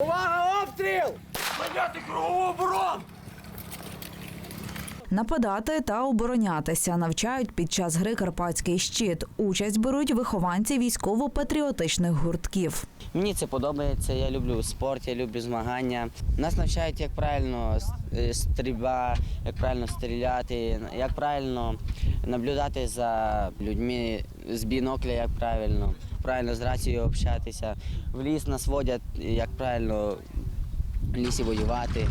Увага, обстріл! Нападати та оборонятися навчають під час гри Карпатський щит. Участь беруть вихованці військово-патріотичних гуртків. Мені це подобається. Я люблю спорт, я люблю змагання. Нас навчають, як правильно е, стрільба, як правильно стріляти, як правильно наблюдати за людьми з бінокля, як правильно, правильно з рацією общатися. В ліс нас водять, як правильно лісі воювати.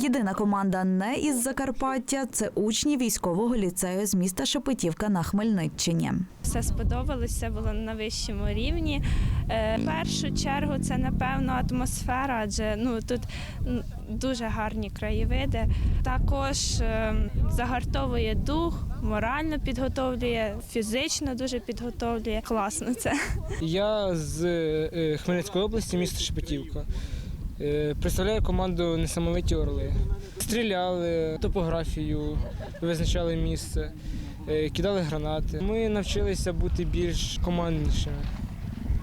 Єдина команда не із Закарпаття це учні військового ліцею з міста Шепетівка на Хмельниччині. Все сподобалось, все було на вищому рівні. Е, В першу чергу це напевно атмосфера, адже ну тут дуже гарні краєвиди. Також е, загартовує дух, морально підготовлює, фізично дуже підготовлює. Класно це. Я з е, Хмельницької області, місто Шепетівка. Е, Представляю команду несамовиті Орли. Стріляли, топографію, визначали місце, е, кидали гранати. Ми навчилися бути більш команднішими,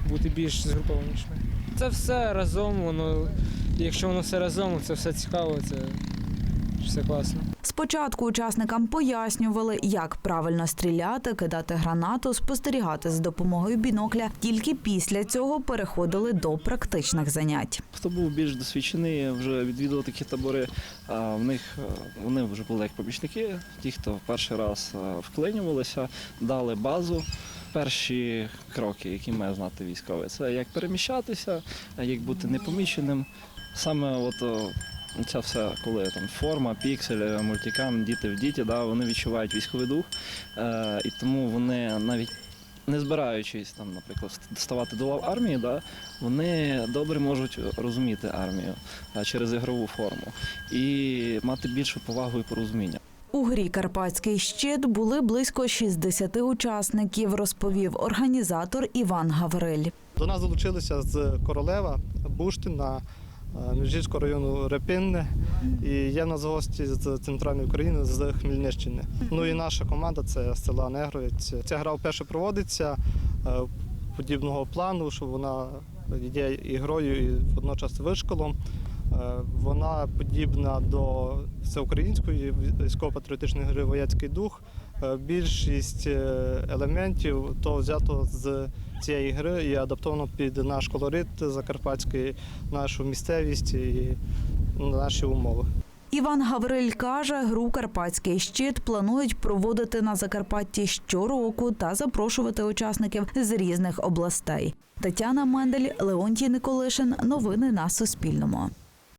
бути більш згрупованішими. Це все разом, воно, якщо воно все разом, це все цікаво, це все класно. Спочатку учасникам пояснювали, як правильно стріляти, кидати гранату, спостерігати з допомогою бінокля. Тільки після цього переходили до практичних занять. Хто був більш досвідчений, вже відвідував такі табори, а в них вони вже були як помічники. Ті, хто перший раз вклинювалися, дали базу. Перші кроки, які має знати військовий, це як переміщатися, як бути непоміченим. Саме от ця все, коли там форма, піксель, мультикам, діти в діті, да, вони відчувають військовий дух, е, і тому вони навіть не збираючись там, наприклад, ставати до лав армії, да, вони добре можуть розуміти армію а, через ігрову форму і мати більшу повагу і порозуміння. У грі Карпатський щит були близько 60 учасників, розповів організатор Іван Гавриль. До нас долучилися з Королева, Буштина, е, Міжгірського району Репинне і є в нас гості з центральної України, з Хмельниччини. Ну і наша команда це села Негровець. Ця гра вперше проводиться е, подібного плану, що вона є і грою, і водночас вишколом. Е, Вона подібна до всеукраїнської військово-патріотичної гри Вояцький дух. Е, Більшість е, елементів то взято з цієї гри і адаптовано під наш колорит закарпатський, нашу місцевість і наші умови. Іван Гавриль каже, гру Карпатський щит планують проводити на Закарпатті щороку та запрошувати учасників з різних областей. Тетяна Мендель, Леонтій Николишин. Новини на Суспільному.